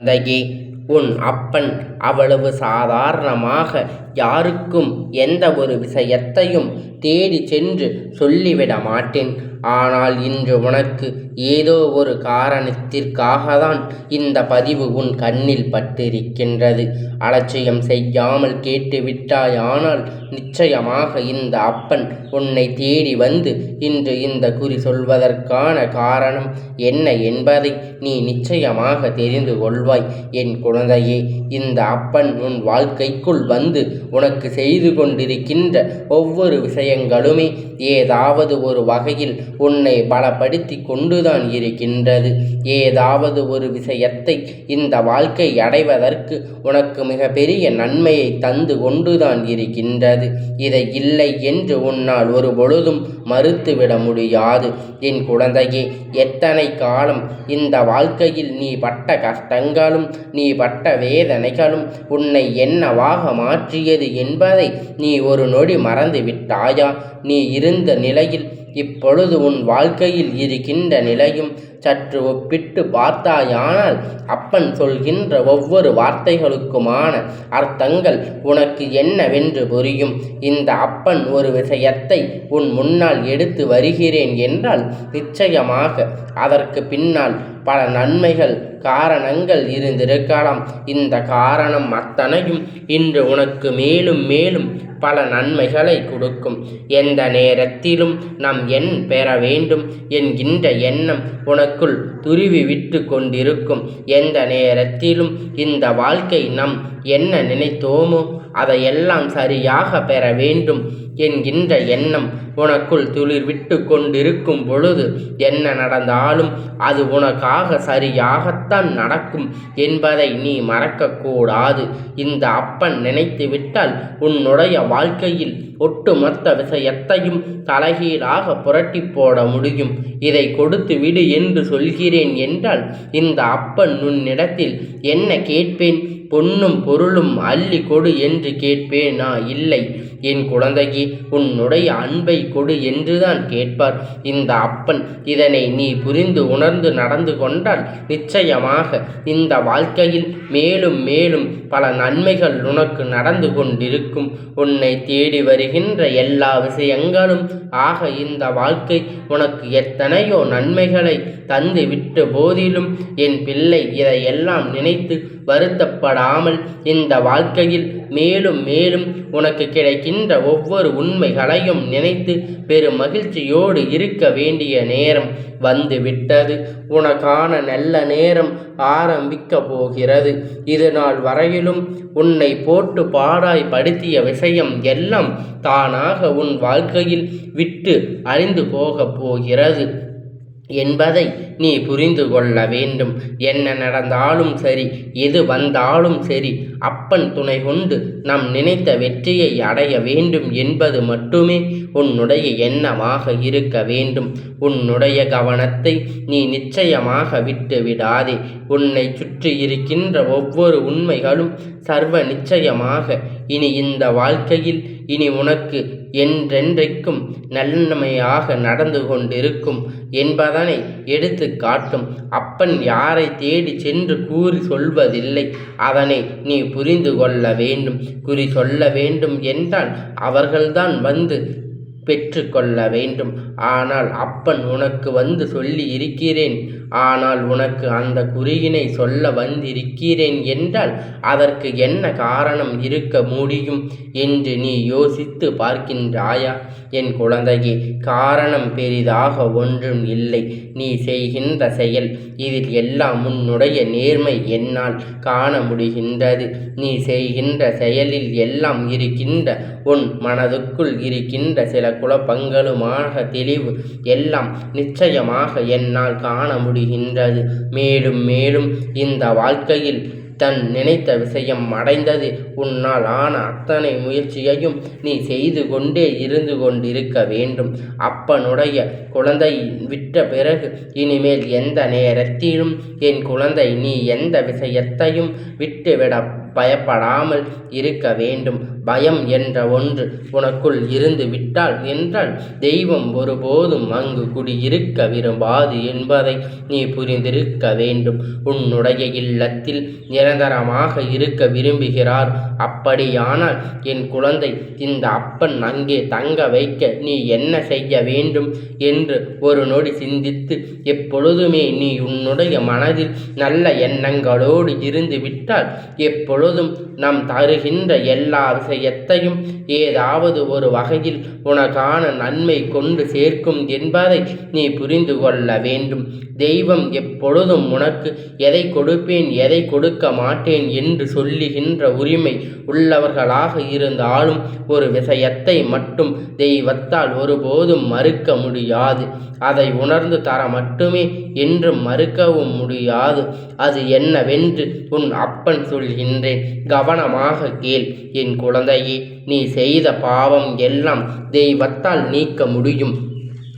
குழந்தையே உன் அப்பன் அவ்வளவு சாதாரணமாக யாருக்கும் எந்த ஒரு விஷயத்தையும் தேடிச் சென்று சொல்லிவிட மாட்டேன் ஆனால் இன்று உனக்கு ஏதோ ஒரு காரணத்திற்காக தான் இந்த பதிவு உன் கண்ணில் பட்டிருக்கின்றது. அலட்சியம் செய்யாமல் கேட்டுவிட்டாயானால் நிச்சயமாக இந்த அப்பன் உன்னை தேடி வந்து இன்று இந்த குறி சொல்வதற்கான காரணம் என்ன என்பதை நீ நிச்சயமாக தெரிந்து கொள்வாய். என் குழந்தையே இந்த அப்பன் உன் வாழ்க்கைக்குள் வந்து உனக்கு செய்து கொண்டிருக்கின்ற ஒவ்வொரு விஷயங்களுமே ஏதாவது ஒரு வகையில் உன்னை பலப்படுத்தி கொண்டுதான் இருக்கின்றது ஏதாவது ஒரு விஷயத்தை இந்த வாழ்க்கை அடைவதற்கு உனக்கு மிகப்பெரிய நன்மையை தந்து கொண்டுதான் இருக்கின்றது. இதை இல்லை என்று உன்னால் ஒரு பொழுதும் மறுத்துவிட முடியாது. என் குழந்தையே எத்தனை காலம் இந்த வாழ்க்கையில் நீ பட்ட கஷ்டங்களும் நீ பட்ட வேதனைகளும் உன்னை என்னவாக மாற்றியது என்பதை நீ ஒரு நொடி மறந்து விட்டாயா நீ இருந்த நிலையில் இப்பொழுது உன் வாழ்க்கையில் இருக்கின்ற நிலையும் சற்று ஒப்பிட்டு பார்த்தாயானால் அப்பன் சொல்கின்ற ஒவ்வொரு வார்த்தைகளுக்குமான அர்த்தங்கள் உனக்கு என்னவென்று புரியும். இந்த அப்பன் ஒரு விஷயத்தை உன் முன்னால் எடுத்து வருகிறேன் என்றால் நிச்சயமாக அதற்கு பின்னால் பல நன்மைகள் காரணங்கள் இருந்திருக்கலாம். இந்த காரணம் அத்தனையும் இன்று உனக்கு மேலும் மேலும் பல நன்மைகளை கொடுக்கும். எந்த நேரத்திலும் நம் எண் பெற வேண்டும் என்கின்ற எண்ணம் உனக்கு உனக்குள் துருவி விட்டு கொண்டிருக்கும் எந்த நேரத்திலும் இந்த வாழ்க்கை நம் என்ன நினைத்தோமோ அதையெல்லாம் சரியாக பெற வேண்டும் என்கின்ற எண்ணம் உனக்குள் துளிர் விட்டு கொண்டிருக்கும் பொழுது என்ன நடந்தாலும் அது உனக்காக சரியாகத்தான் நடக்கும் என்பதை நீ மறக்கக்கூடாது. இந்த அப்பன் நினைத்து விட்டால் உன்னுடைய வாழ்க்கையில் ஒட்டுமொத்த விஷயத்தையும் தலைகீழாக புரட்டி போட முடியும். இதை கொடுத்து விடு என்று சொல்கிறேன் என்றால் இந்த அப்பன் உன்னிடத்தில் என்ன கேட்பேன்? பொன்னும் பொருளும் அள்ளி கொடு என்று கேட்பேனா? இல்லை. என் குழந்தைக்கு உன்னுடைய அன்பை கொடு என்றுதான் கேட்பார். இந்த அப்பன் இதனை நீ புரிந்து உணர்ந்து நடந்து கொண்டால் நிச்சயமாக இந்த வாழ்க்கையில் மேலும் மேலும் பல நன்மைகள் உனக்கு நடந்து கொண்டிருக்கும். உன்னை தேடி வருகின்ற எல்லா விஷயங்களும் ஆக இந்த வாழ்க்கை உனக்கு எத்தனையோ நன்மைகளை தந்து விட்ட போதிலும் என் பிள்ளை இதையெல்லாம் நினைத்து வருத்தப்படாமல் இந்த வாழ்க்கையில் மேலும் மேலும் உனக்கு கிடைக்கும் கிடைக்கின்ற ஒவ்வொரு உண்மைகளையும் நினைத்து பெரும் மகிழ்ச்சியோடு இருக்க வேண்டிய நேரம் வந்து விட்டது உனக்கான நல்ல நேரம் ஆரம்பிக்க போகிறது. இது நாள் வரையிலும் உன்னை போட்டு பாடாய் படுத்திய விஷயம் எல்லாம் தானாக உன் வாழ்க்கையில் விட்டு அழிந்து போகப் போகிறது. என்பதை நீ புரிந்து கொள்ள வேண்டும். என்ன நடந்தாலும் சரி எது வந்தாலும் சரி அப்பன் துணை கொண்டு நம் நினைத்த வெற்றியை அடைய வேண்டும் என்பது மட்டுமே உன்னுடைய எண்ணமாக இருக்க வேண்டும். உன்னுடைய கவனத்தை நீ நிச்சயமாக விட்டு விடாதே. உன்னை சுற்றி இருக்கின்ற ஒவ்வொரு உண்மைகளும் சர்வ நிச்சயமாக. இனி இந்த வாழ்க்கையில் இனி உனக்கு என்றென்றைக்கும் நல்லமையாக நடந்து கொண்டிருக்கும் என்பதனை எடுத்து காட்டும். அப்பன் யாரை தேடி சென்று கூறி சொல்வதில்லை. அதனை நீ புரிந்து கொள்ள வேண்டும். குறி சொல்ல வேண்டும் என்றால் அவர்கள்தான் வந்து பெற்றுக்கொள்ள வேண்டும். ஆனால் அப்பன் உனக்கு வந்து சொல்லி இருக்கிறேன். ஆனால் உனக்கு அந்த குறியினை சொல்ல வந்திருக்கிறேன் என்றால் அதற்கு என்ன காரணம் இருக்க முடியும் என்று நீ யோசித்து பார்க்கின்றாயா? என் குழந்தையே காரணம் பெரிதாக ஒன்றும் இல்லை. நீ செய்கின்ற செயல் இதில் எல்லாம் உன்னுடைய நேர்மை என்னால் காண முடிகின்றது. நீ செய்கின்ற செயலில் எல்லாம் இருக்கின்ற உன் மனதுக்குள் இருக்கின்ற சில குழப்பங்களுமாக தெளிவு எல்லாம் நிச்சயமாக என்னால் காண முடிகின்றது. மேலும் மேலும் இந்த வாழ்க்கையில் தன் நினைத்த விஷயம் அடைந்தது. உன்னால் ஆன அத்தனை முயற்சியையும் நீ செய்து கொண்டே இருந்து கொண்டிருக்க வேண்டும். அப்பனுடைய குழந்தை விட்ட பிறகு இனிமேல் எந்த நேரத்திலும் என் குழந்தை நீ எந்த விஷயத்தையும் விட்டுவிட பயப்படாமல் இருக்க வேண்டும். பயம் என்ற ஒன்று உனக்குள் இருந்து விட்டால் என்றால் தெய்வம் ஒருபோதும் அங்கு குடியிருக்க விரும்பாது என்பதை நீ புரிந்திருக்க வேண்டும். உன்னுடைய இல்லத்தில் நிரந்தரமாக இருக்க விரும்புகிறார். அப்படியானால் என் குழந்தை இந்த அப்பன் அங்கே தங்க வைக்க நீ என்ன செய்ய வேண்டும் என்று ஒரு நொடி சிந்தித்து எப்பொழுதுமே நீ உன்னுடைய மனதில் நல்ல எண்ணங்களோடு இருந்து விட்டால் எப்பொழுதும் நாம் தருகின்ற எல்லா விஷயத்தையும் ஏதாவது ஒரு வகையில் உனக்கான நன்மை கொண்டு சேர்க்கும் என்பதை நீ புரிந்து கொள்ள வேண்டும். தெய்வம் எப்பொழுதும் உனக்கு எதை கொடுப்பேன் எதை கொடுக்க மாட்டேன் என்று சொல்லுகின்ற உரிமை உள்ளவர்களாக இருந்தாலும் ஒரு விஷயத்தை மட்டும் தெய்வத்தால் ஒருபோதும் மறுக்க முடியாது. அதை உணர்ந்து தர மட்டுமே என்று மறுக்கவும் முடியாது. அது என்னவென்று உன் அப்பன் சொல்கின்றேன். கவனமாக கேள். என் குழந்தையே நீ செய்த பாவம் எல்லாம் தெய்வத்தால் நீக்க முடியும்.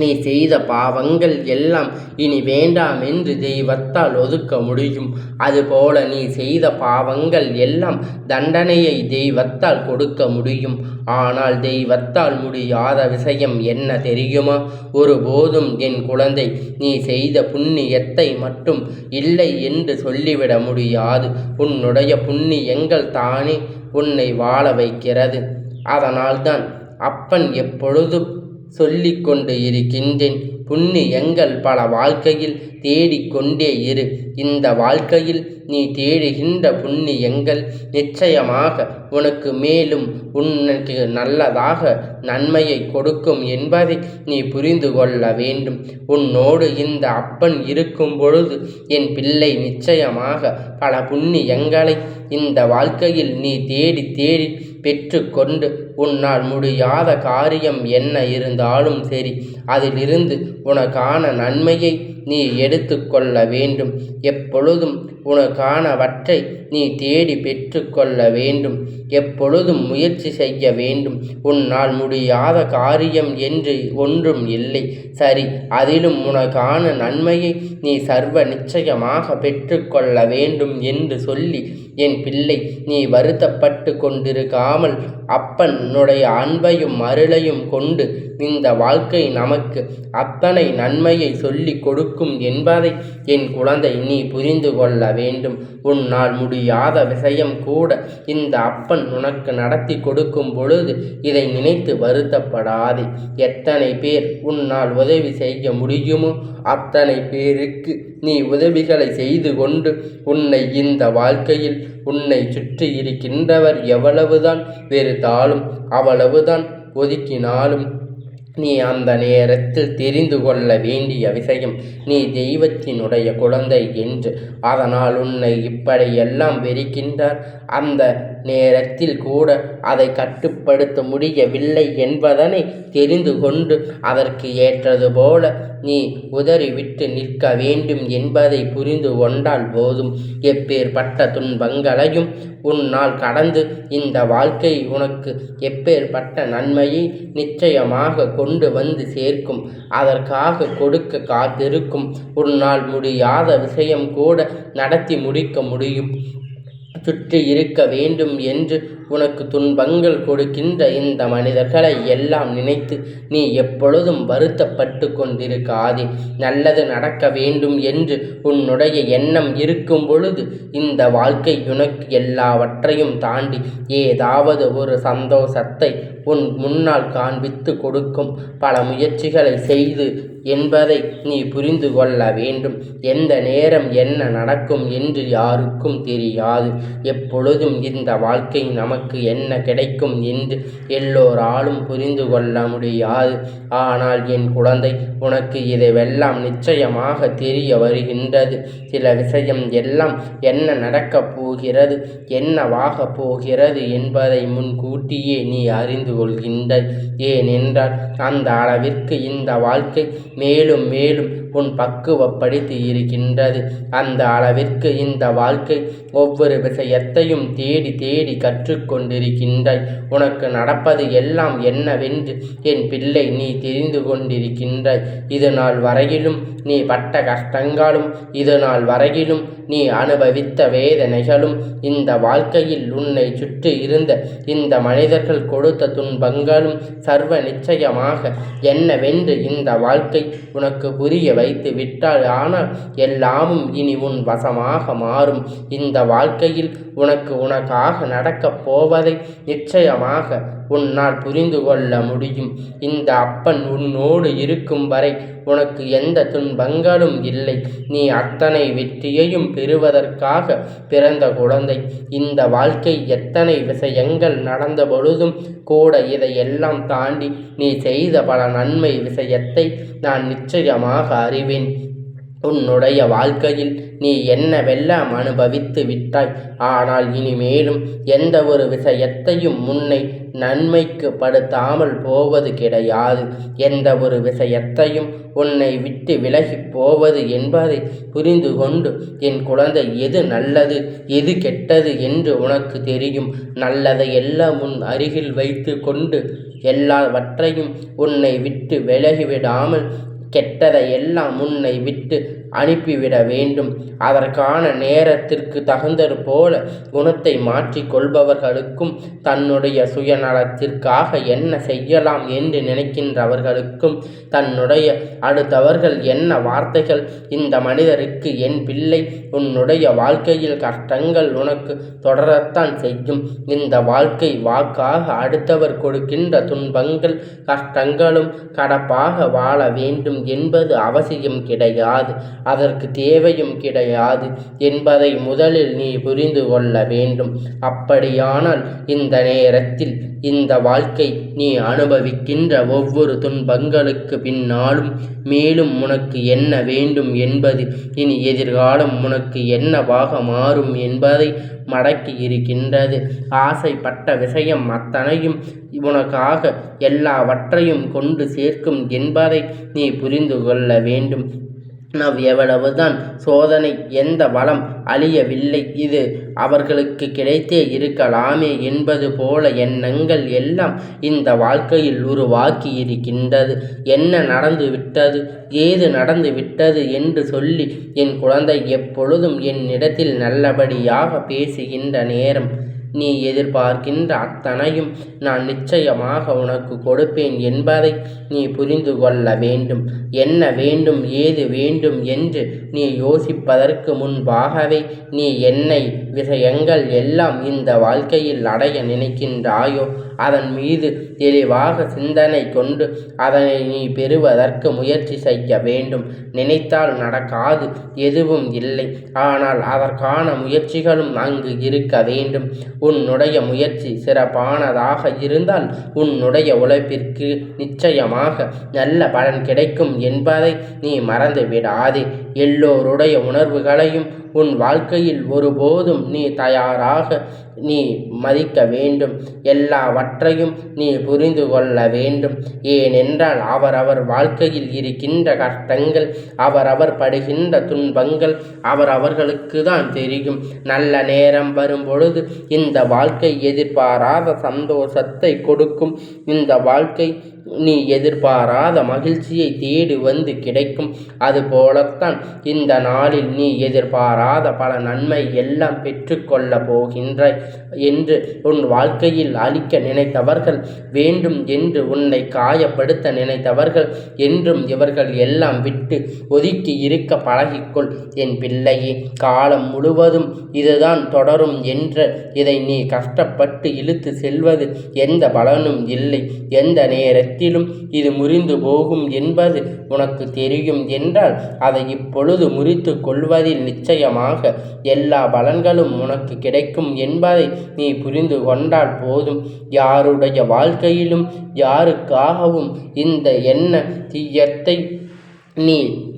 நீ செய்த பாவங்கள் எல்லாம் இனி வேண்டாம் என்று தெய்வத்தால் ஒதுக்க முடியும். அதுபோல நீ செய்த பாவங்கள் எல்லாம் தண்டனையை தெய்வத்தால் கொடுக்க முடியும். ஆனால் தெய்வத்தால் முடியாத விஷயம் என்ன தெரியுமா? ஒருபோதும் என் குழந்தை நீ செய்த புண்ணியத்தை மட்டும் இல்லை என்று சொல்லிவிட முடியாது. உன்னுடைய புண்ணியங்கள் தானே? உன்னை வாழ வைக்கிறது. அதனால்தான் அப்பன் எப்பொழுதும் சொல்லிக்கொண்டு இருக்கின்றேன். புண்ணியங்கள் பல வாழ்க்கையில் தேடிக்கொண்டே இரு. இந்த வாழ்க்கையில் நீ தேடுகின்ற புண்ணியங்கள் நிச்சயமாக உனக்கு மேலும் உனக்கு நல்லதாக நன்மையை கொடுக்கும் என்பதை நீ புரிந்து கொள்ள வேண்டும். உன்னோடு இந்த அப்பன் இருக்கும் பொழுது என் பிள்ளை நிச்சயமாக பல புண்ணியங்களை இந்த வாழ்க்கையில் நீ தேடி தேடி பெற்றுக்கொண்டு உன்னால் முடியாத காரியம் என்ன இருந்தாலும் சரி அதிலிருந்து உனக்கான நன்மையை நீ எடுத்து கொள்ள வேண்டும். எப்பொழுதும் உனக்கானவற்றை நீ தேடி பெற்று கொள்ள வேண்டும். எப்பொழுதும் முயற்சி செய்ய வேண்டும். உன்னால் முடியாத காரியம் என்று ஒன்றும் இல்லை. சரி அதிலும் உனக்கான நன்மையை நீ சர்வ நிச்சயமாக பெற்றுக்கொள்ள வேண்டும் என்று சொல்லி என் பிள்ளை நீ வருத்தப்பட்டு கொண்டிருக்காமல் அப்பனுடைய அன்பையும் அருளையும் கொண்டு இந்த வாழ்க்கை நமக்கு அத்தனை நன்மையை சொல்லி கொடுக்கும். என்பதை என் குழந்தை நீ புரிந்து கொள்ள வேண்டும். உன்னால் முடியாத விஷயம் கூட இந்த அப்பன் உனக்கு நடத்தி கொடுக்கும் பொழுது இதை நினைத்து வருத்தப்படாதே. எத்தனை பேர் உன்னால் உதவி செய்ய முடியுமோ அத்தனை பேருக்கு நீ உதவிகளை செய்து கொண்டு உன்னை இந்த வாழ்க்கையில் உன்னை சுற்றி இருக்கின்றவர் எவ்வளவுதான் வெறுத்தாலும் அவ்வளவுதான் ஒதுக்கினாலும் நீ அந்த நேரத்தில் தெரிந்து கொள்ள வேண்டிய விஷயம். நீ தெய்வத்தினுடைய குழந்தை என்று. அதனால் உன்னை இப்படியெல்லாம் வெறுக்கின்றார். அந்த நேரத்தில் கூட அதை கட்டுப்படுத்த முடியவில்லை என்பதனை தெரிந்து கொண்டு அதற்கு ஏற்றது போல நீ உதறிவிட்டு நிற்க வேண்டும் என்பதை புரிந்து கொண்டால் போதும். எப்பேற்பட்ட துன்பங்களையும் உன்னால் கடந்து இந்த வாழ்க்கை உனக்கு எப்பேற்பட்ட நன்மையை நிச்சயமாக கொண்டு வந்து சேர்க்கும். அதற்காக கொடுக்க காத்திருக்கும். உன்னால் முடியாத விஷயம் கூட நடத்தி முடிக்க முடியும். சுற்றி இருக்க வேண்டும் என்று உனக்கு துன்பங்கள் கொடுக்கின்ற இந்த மனிதர்களை எல்லாம் நினைத்து நீ எப்பொழுதும் வருத்தப்பட்டு கொண்டிருக்காதே. நல்லது நடக்க வேண்டும் என்று உன்னுடைய எண்ணம் இருக்கும் பொழுது இந்த வாழ்க்கை உனக்கு எல்லாவற்றையும் தாண்டி ஏதாவது ஒரு சந்தோஷத்தை உன் முன்னால் காண்பித்து கொடுக்கும். பல முயற்சிகளை செய்து என்பதை நீ புரிந்து கொள்ள வேண்டும். எந்த நேரம் என்ன நடக்கும் என்று யாருக்கும் தெரியாது. எப்பொழுதும் இந்த வாழ்க்கை நமக்கு என்ன கிடைக்கும் என்று எல்லோராலும் புரிந்து கொள்ள முடியாது. ஆனால் என் குழந்தை உனக்கு இதைவெல்லாம் நிச்சயமாக தெரிய வருகின்றது. சில விஷயம் எல்லாம் என்ன நடக்கப் போகிறது என்னவாக போகிறது என்பதை முன்கூட்டியே நீ அறிந்து கொள்கின்றாய் ஏனென்றால் அந்த அளவிற்கு இந்த வாழ்க்கை மேலும் மேலும் உன் பக்குவப்படுத்தி இருக்கின்றது. அந்த அளவிற்கு இந்த வாழ்க்கை ஒவ்வொரு விஷயத்தையும் தேடி தேடி கற்றுக் கொண்டிருக்கின்றாய். உனக்கு நடப்பது எல்லாம் என்னவென்று என் பிள்ளை நீ தெரிந்து கொண்டிருக்கின்றாய். இது நாள் வரையிலும் நீ பட்ட கஷ்டங்களும் இது நாள் வரையிலும் நீ அனுபவித்த வேதனைகளும் இந்த வாழ்க்கையில் உன்னை சுற்றி இருந்த இந்த மனிதர்கள் கொடுத்த துன்பங்களும் சர்வ நிச்சயமாக என்னவென்று இந்த வாழ்க்கை உனக்கு புரிய வைத்து விட்டால் ஆனால் எல்லாமும் இனி உன் வசமாக மாறும். இந்த வாழ்க்கையில் உனக்கு உனக்காக நடக்கப் போவதை நிச்சயமாக உன்னால் புரிந்து கொள்ள முடியும். இந்த அப்பன் உன்னோடு இருக்கும் வரை உனக்கு எந்த துன்பங்களும் இல்லை. நீ அத்தனை வெற்றியையும் பெறுவதற்காக பிறந்த குழந்தை. இந்த வாழ்க்கை எத்தனை விஷயங்கள் நடந்த பொழுதும் கூட இதையெல்லாம் தாண்டி நீ செய்த பல நன்மை விஷயத்தை நான் நிச்சயமாக அறிவேன். உன்னுடைய வாழ்க்கையில் நீ என்னவெல்லாம் அனுபவித்து விட்டாய்? ஆனால் இனிமேலும் எந்த ஒரு விஷயத்தையும் முன்னை நன்மைக்கு படுத்தாமல் போவது கிடையாது. எந்த ஒரு விஷயத்தையும் உன்னை விட்டு விலகி போவது என்பதை புரிந்து கொண்டு என் குழந்தை எது நல்லது எது கெட்டது என்று உனக்கு தெரியும். நல்லதை எல்லாம் உன் அருகில் வைத்து கொண்டு எல்லாவற்றையும் உன்னை விட்டு விலகிவிடாமல் கெட்டதை எல்லாம் உன்னை விட்டு அனுப்பிவிட வேண்டும். அதற்கான நேரத்திற்கு தகுந்தது போல குணத்தை மாற்றிக் கொள்பவர்களுக்கும் தன்னுடைய சுயநலத்திற்காக என்ன செய்யலாம் என்று நினைக்கின்றவர்களுக்கும் தன்னுடைய அடுத்தவர்கள் என்ன வார்த்தைகள் இந்த மனிதருக்கு என் பிள்ளை உன்னுடைய வாழ்க்கையில் கஷ்டங்கள் உனக்கு தொடரத்தான் செய்யும். இந்த வாழ்க்கை வாக்காக அடுத்தவர் கொடுக்கின்ற துன்பங்கள் கஷ்டங்களும் கடப்பாக வாழ வேண்டும் என்பது அவசியம் கிடையாது. அதற்கு தேவையும் கிடையாது என்பதை முதலில் நீ புரிந்து கொள்ள வேண்டும். அப்படியானால் இந்த நேரத்தில் இந்த வாழ்க்கை நீ அனுபவிக்கின்ற ஒவ்வொரு துன்பங்களுக்கு பின்னாலும் மேலும் உனக்கு என்ன வேண்டும் என்பது இனி எதிர்காலம் உனக்கு என்னவாக மாறும் என்பதை மடக்கி இருக்கின்றது. ஆசைப்பட்ட விஷயம் அத்தனையும் உனக்காக எல்லாவற்றையும் கொண்டு சேர்க்கும் என்பதை நீ புரிந்து கொள்ள வேண்டும். நவ் எவ்வளவுதான் சோதனை எந்த வளம் அழியவில்லை. இது அவர்களுக்கு கிடைத்தே இருக்கலாமே என்பது போல எண்ணங்கள் எல்லாம் இந்த வாழ்க்கையில் உருவாக்கி இருக்கின்றது என்ன நடந்து விட்டது ஏது நடந்து விட்டது என்று சொல்லி என் குழந்தை எப்பொழுதும் என்னிடத்தில் நல்லபடியாக பேசுகின்ற நேரம். நீ எதிர்பார்க்கின்ற அத்தனையும் நான் நிச்சயமாக உனக்கு கொடுப்பேன் என்பதை நீ புரிந்து கொள்ள வேண்டும். என்ன வேண்டும் ஏது வேண்டும் என்று நீ யோசி இருப்பதற்கு முன்பாகவே நீ என்னை விஷயங்கள் எல்லாம் இந்த வாழ்க்கையில் அடைய நினைக்கின்றாயோ அதன் மீது தெளிவாக சிந்தனை கொண்டு அதனை நீ பெறுவதற்கு முயற்சி செய்ய வேண்டும். நினைத்தால் நடக்காது எதுவும் இல்லை. ஆனால் அதற்கான முயற்சிகளும் அங்கு இருக்க வேண்டும். உன்னுடைய முயற்சி சிறப்பானதாக இருந்தால் உன்னுடைய உழைப்பிற்கு நிச்சயமாக நல்ல பலன் கிடைக்கும் என்பதை நீ மறந்து விடாதே எல்லோருடைய உணர்வுகளையும் உன் வாழ்க்கையில் ஒருபோதும் நீ தயாராக நீ மதிக்க வேண்டும். எல்லாவற்றையும் நீ புரிந்து கொள்ள வேண்டும். ஏனென்றால் அவரவர் வாழ்க்கையில் இருக்கின்ற கஷ்டங்கள் அவரவர் படுகின்ற துன்பங்கள் அவரவர்களுக்கு தான் தெரியும். நல்ல நேரம் வரும் பொழுது இந்த வாழ்க்கை எதிர்பாராத சந்தோஷத்தை கொடுக்கும். இந்த வாழ்க்கை நீ எதிர்பாராத மகிழ்ச்சியை தேடி வந்து கிடைக்கும். அதுபோலத்தான் இந்த நாளில் நீ எதிர்பாராத பல நன்மை எல்லாம் பெற்றுக்கொள்ளப் போகின்றாய் என்று உன் வாழ்க்கையில் அளிக்க நினைத்தவர்கள் வேண்டும் என்று உன்னை காயப்படுத்த நினைத்தவர்கள் என்றும் இவர்கள் எல்லாம் விட்டு ஒதுக்கி இருக்க பழகிக்கொள். என் பிள்ளையே காலம் முழுவதும் இதுதான் தொடரும் என்ற இதை நீ கஷ்டப்பட்டு இழுத்து செல்வது எந்த பலனும் இல்லை. எந்த இடத்திலும் இது முறிந்து போகும் என்பது உனக்கு தெரியும் என்றால் அதை இப்பொழுது முறித்து கொள்வதில் நிச்சயமாக எல்லா பலன்களும் உனக்கு கிடைக்கும் என்பதை நீ புரிந்து கொண்டால் போதும். யாருடைய வாழ்க்கையிலும் யாருக்காகவும் இந்த எண்ண தீயத்தை நீ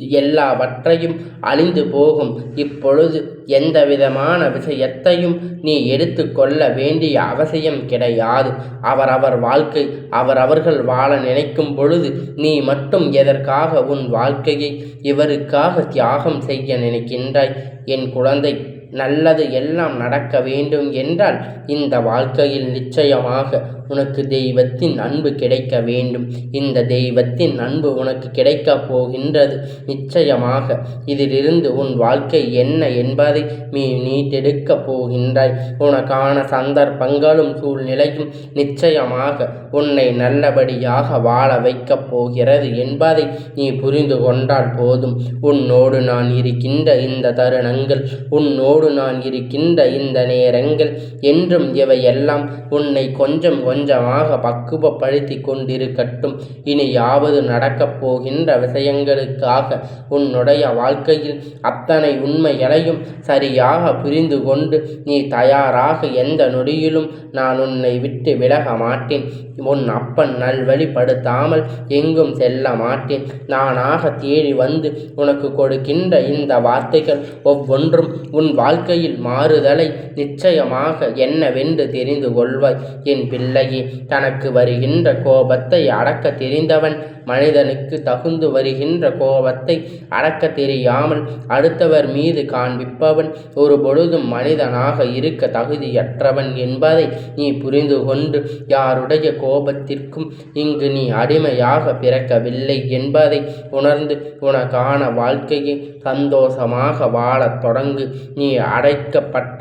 எல்லாவற்றையும் அழிந்து போகும். இப்பொழுது எந்த விதமான விஷயத்தையும் நீ எடுத்து கொள்ள வேண்டிய அவசியம் கிடையாது. அவரவர் வாழ்க்கை அவரவர்கள் வாழ நினைக்கும் பொழுது நீ மட்டும் எதற்காக உன் வாழ்க்கையை இவருக்காக தியாகம் செய்ய நினைக்கின்றாய்? என் குழந்தை நல்லது எல்லாம் நடக்க வேண்டும் என்றால் இந்த வாழ்க்கையில் நிச்சயமாக உனக்கு தெய்வத்தின் அன்பு கிடைக்க வேண்டும். இந்த தெய்வத்தின் அன்பு உனக்கு கிடைக்கப் போகின்றது. நிச்சயமாக இதிலிருந்து உன் வாழ்க்கை என்ன என்பதை நீ நீட்டெடுக்கப் போகின்றாய். உனக்கான சந்தர்ப்பங்களும் சூழ்நிலையும் நிச்சயமாக உன்னை நல்லபடியாக வாழ வைக்கப் போகிறது என்பதை நீ புரிந்து கொண்டால் போதும். உன்னோடு நான் இருக்கின்ற இந்த தருணங்கள் உன்னோடு நான் இருக்கின்ற இந்த நேரங்கள் என்றும் இவையெல்லாம் உன்னை கொஞ்சம் கொஞ்சமாக பக்குவப்படுத்தி கொண்டிருக்கட்டும் இனி யாவது நடக்கப் போகின்ற விஷயங்களுக்காக உன்னுடைய வாழ்க்கையில் அத்தனை உண்மைகளையும் சரியாக புரிந்து கொண்டு நீ தயாராக எந்த நொடியிலும் நான் உன்னை விட்டு விலக மாட்டேன். உன் அப்பன் நல்வழிப்படுத்தாமல் எங்கும் செல்ல மாட்டேன். நானாக தேடி வந்து உனக்கு கொடுக்கின்ற இந்த வார்த்தைகள் ஒவ்வொன்றும் உன் வாழ்க்கையில் மாறுதலை நிச்சயமாக என்னவென்று தெரிந்து கொள்வாய். என் பிள்ளை விலகி தனக்கு வருகின்ற கோபத்தை அடக்க தெரிந்தவன் மனிதனுக்கு தகுந்து வருகின்ற கோபத்தை அடக்க தெரியாமல் அடுத்தவர் மீது காண்பிப்பவன் ஒரு பொழுதும் மனிதனாக இருக்க தகுதியற்றவன் என்பதை நீ புரிந்து கொண்டு யாருடைய கோபத்திற்கும் இங்கு நீ அடிமையாக பிறக்கவில்லை என்பதை உணர்ந்து உனக்கான வாழ்க்கையை சந்தோஷமாக வாழத் தொடங்கு. நீ அடைக்கப்பட்ட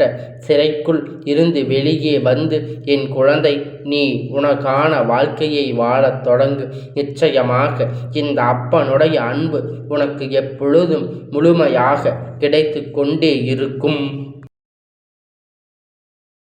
சிறைக்குள் இருந்து வெளியே வந்து என் குழந்தை நீ உனக்கான வாழ்க்கையை வாழத் தொடங்கு. நிச்சயமாக இந்த அப்பனுடைய அன்பு உனக்கு எப்பொழுதும் முழுமையாக கிடைத்து கொண்டே இருக்கும்.